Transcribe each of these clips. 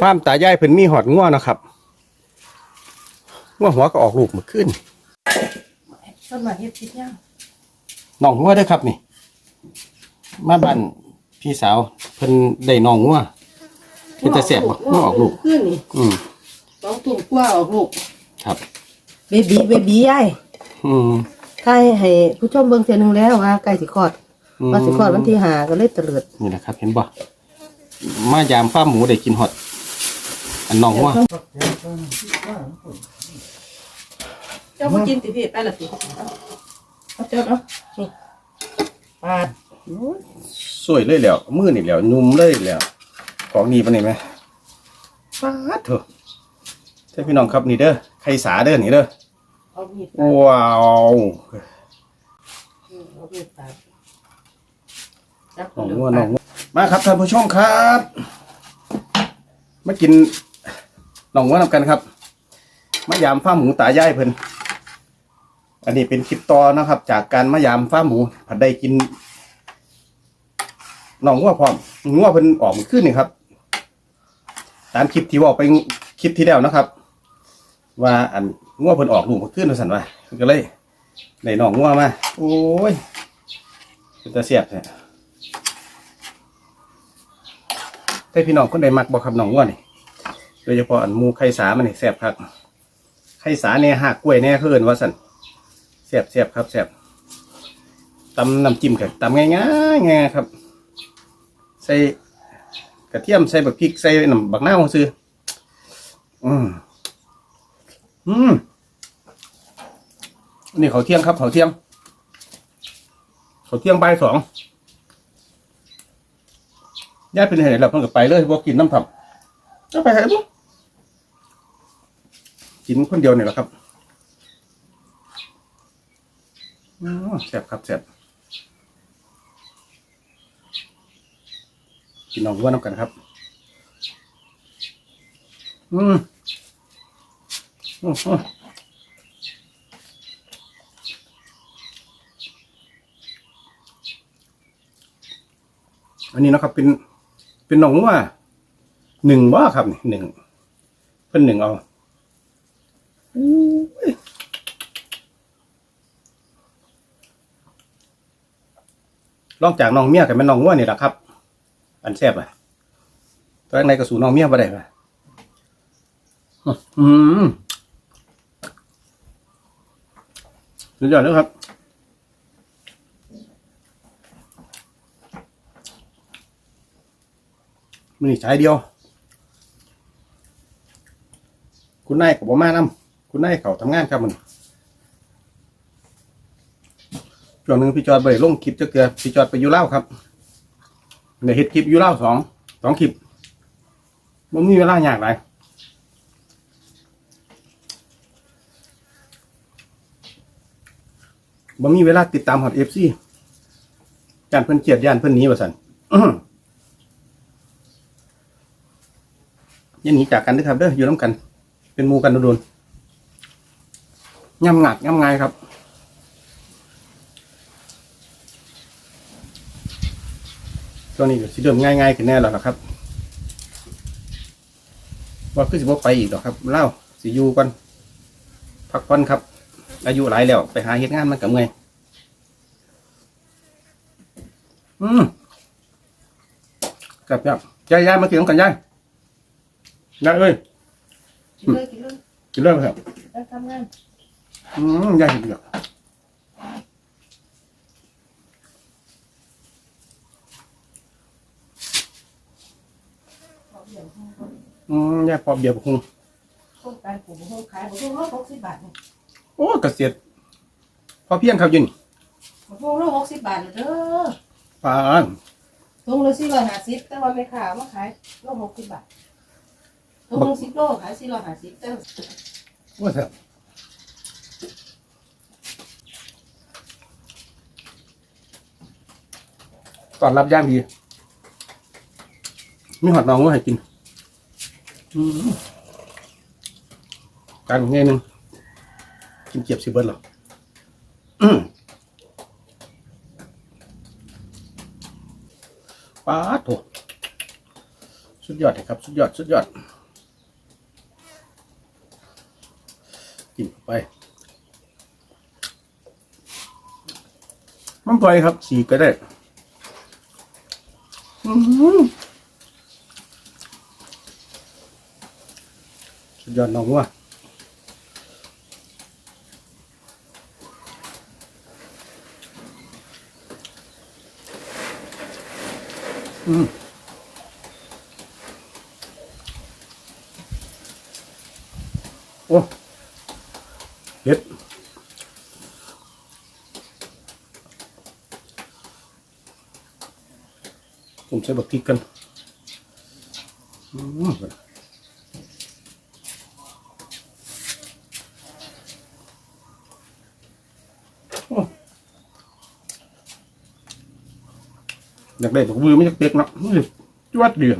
ฟาร์มตายายเพิ่นมีหอดงัวนะครับงัวหัวก็ออกลูกเมื่อคืนต้นมาเฮ็ดคิดยังน้องงัวเด้อครับนี่ มาบ้านพี่สาวเพิ่นได้น้องงัวเพิ่นจะแสบบ่งัวออกลูก ขึ้นนี่อืมสองถุงกว่าออกลูกครับ เบบีเบบีไอ้อืม ใกล้ให้ผู้ชมเบิ่งเสียหนึงแล้วว่าใกล้สิคลอดอืม ว่าสิคลอดวันที่ห้าก็เลยเตลิด นี่นะครับ เห็นบ่ มายามฟาร์มหมูได้กินฮอดอันน้องงัวเจ้าบ่กินติพี่ไปละพี่เอาเจ้าเนาะนี่ปาดโอ้ยสวยเลยแล้วมือนี่แล้วนุ่มเลยแล้วของดีปานนี้ไหมฟาดเถอะใช่พี่น้องครับนี่เด้อไข่สาเด้อนี่เด้อเอามีดว้าวเอามีดปาดจับน้องเดี๋ยวงัวปาน้อดงงัว มาครับท่านผู้ชมครับ มากินหน้องงัวนำกันครับมายามฟ้าหมูตายายเพิ่นอันนี้เป็นคลิปต่อนะครับ จากการมายามฟ้าหมูผัดได้กินหน้องงัวพร้อมงัวเพิ่นออกขึ้นนี่ครับ ตามคลิปที่บอกไปคลิปที่แล้วนะครับ ว่าอันงัวเพิ่นออกลูกมขึ้นมาสั่นว่าเพิ่นก็เลยได้น้องงัวมาโอ้ยเป็นตาเสียบเนี่ย แต่พี่น้องคนใดมักบอกครับน้องงัวนี่โดยเฉพาะอันหมูไข่สามันนี่แซ่บครับไข่สาเนี่ยหักกล้วยเนี่ยเขาเอินว่าสั่นแซ่บแซ่บครับแซ่บตำน้ำจิ้มกับตำง่ายๆง่ายครับ ใส่กระเทียมใส่บักพริกใส่น้ำบักหน้าวซื้ออืมอืมนี่เขาเที่ยงครับเขาเที่ยงเขาเที่ยงใบสอง ญาเป็นเหตุแล้วเพิ่งก็ไปเลยบอกกินน้ำผับจะไปไหนบุกินคนเดียวนี่แหละครับอ๋อแซ่บครับแซ่บกินน้องวัวน้ำกันครับ อืมอืมอืมอันนี้นะครับเป็น เป็นหนองว่าหนึ่งว่าครับหนึ่งเพิ่นหนึ่งเอาลองจากน้องเมียกับแม่น้องว่านี่แหละครับ อันแซ่บอะตัวไหนก็สู่น้องเมียบ่ได้ป่ะอืมสุดยอดเลยครับ มันนี่ใช้เดียว คุณนายกับผมมานํคุณนายเขาทำงานครับมันช่วงหนึ่งพี่จอดไปลงคลิปจะเกลือพี่จอดไปยูเล่าครับเดี๋ยวเฮ็ดคลิปยูเล่าสองสองคลิปมันมีเวลาอยากไรบ่มีเวลาติดตามฮอตเอฟซีจานเพิ่นเกียดย่านเพิ่นนี้ว่าสัน ยันหนีจากกันด้วยครับเด้ออยู่น้ำกัน เป็นมูกันโดนๆย่ำงัดย่ำไงายครับตอนนี้ก็สิเดิมง่ายๆขึ้นแน่แล้วล่ะครับ ว่าคือสิบ่ไปอีกหรอกครับเล่าสิอยู่ก่อนพักผ่อนครับ อายุหลายแล้วไปหาเฮ็ดงานมันกับเมื่อยอืมครับครับยายยายมากินน้ำกันยาย ยายเอ้ยกินเลยกินเลยกินเริ่มครับไปทำงานอืมยายเห็นเดียวอืมยายพอเบียร์บุคงโครงการปลูกโครงขายบ่ฮู้ว่า60บาทนี่โอ้เกษตรพอเพียงครับอยินบ่ฮู้ว่า60บาทเด้อปานถุงละ450แต่ว่าแม่ค้ามาขายโล60บาท ถุงละ10โลขาย450แต่ว่าเถอะตอนรับย่างดีมีหอดน้องว่าให้กินการง่ายนึงกินเกียบสิเบิร์ดหรออืมป้าดโถสุดยอดเลยครับ สุดยอด สุดยอด กินเข้าไป มันปล่อยครับ สีก็ได้อื้อหือสุดยอดน้องวัวอืม โอ้เด็ด ผมใช้บักพริกกันอืมโอ้อยากได้บักมือไม่อยากเปียกเนาะนี่จวดเดือน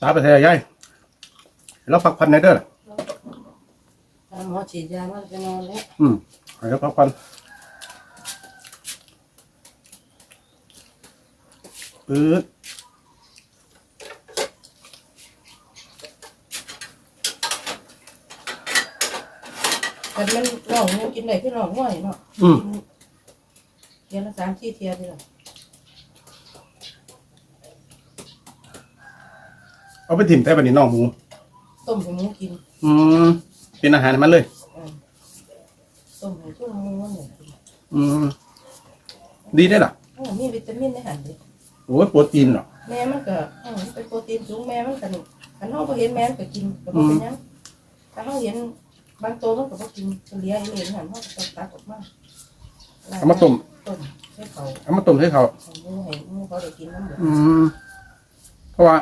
ตาไปเทยายเราพักผ่อนในเด้อล่ะ ตามหมอฉีดยามันจะนอนแล้วอืมให้เราพักผ่อนปื๊ดแต่มันน้องหมูกินได้พี่น้องง่อยเนาะอืมเทียนละสามที่เทียนนี่แหละเอาไปถิ่มใส่บันนี้น้องหมูต้มให้หมูกิน อืม เป็นอาหารให้มันเลยอืมต้มให้ทุกหมูมันเนี่ยกินอืม ดีได้อล่ะอ๋อมีวิตามินในหันเลยโอ้ยโปรตีนเนาะแม่มันก็อืมเป็นโปรตีนสูงแม่มันกันคันเฮาบ่เห็นแม่มันก็กินก็บ่เป็นหยังถ้าเฮาเห็นบางตัวมันก็บ่กินก็เหลี้ยไอ้นี่หันเฮาก็ต้องตัดออกมาเอามาต้มต้มให้เขาเอามาต้มให้เขาให้หมูให้หมูเขาได้กินน้ำหมูอืม เพราะว่า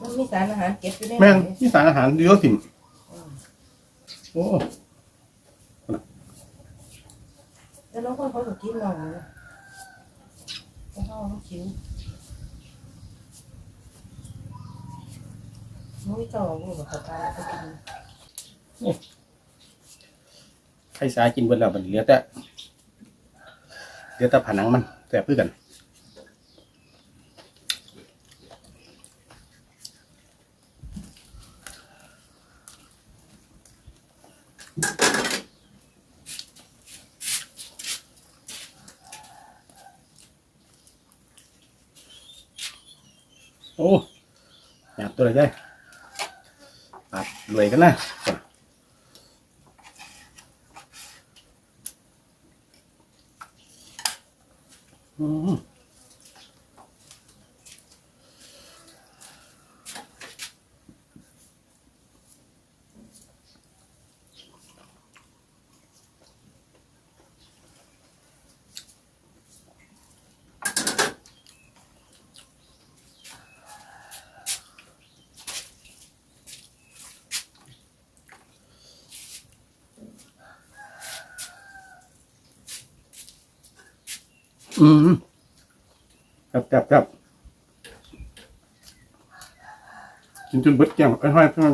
มันมีสารอาหารเก็บอยู่ในแม่งนั้นมีสารอาหารเยอะถิ่มอืม โอ้แล้วน้องคนเขาก็กินน้องนี่นะแล้วเฮาเขาคิ้วหมุ้ยต่อหมูกับตาเขากินไข่สากินเบิดแล้วบัดนี้เหลือแต่เหลือแต่ผนังมันแสบเพื่อกัน โอ้หยาบตัวเลยได้ปัดรวยกันนะอืม อืมครับครับครับกินจนเบิดแก้วไอ้ห้อยเพื่อน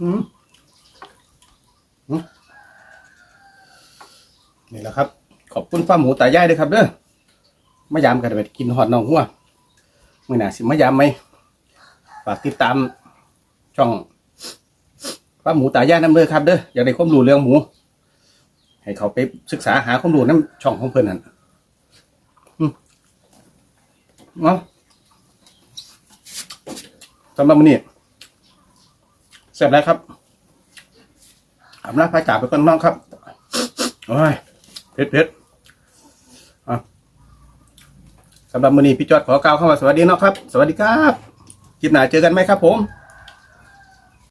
อืมอืมนี่แหละครับ ขอบคุณฟ้าร์มหมูตายายด้วยครับเด้อมายามกันไปกินหอดน้องหัวมื่อหน่าสิมายามไหมฝากติดตามช่องฟ้าร์มหมูตายายน้ำเด้อครับเด้ออยากได้ความรู้เรื่องหมู ให้เขาไปศึกษาหาความรู้น้ำช่องของเพื่อนนั่นเนาะสำหรับมื้อนี้เสร็จแล้วครับอำลาพาจ่าไปก่อนน้องครับโอ้ยเผ็ดเผ็ดสำหรับมือนี้พี่จอดขอกล่าวเข้ามาสวัสดีเนาะครับ สวัสดีครับ คลิปหน้าเจอกันไหมครับผม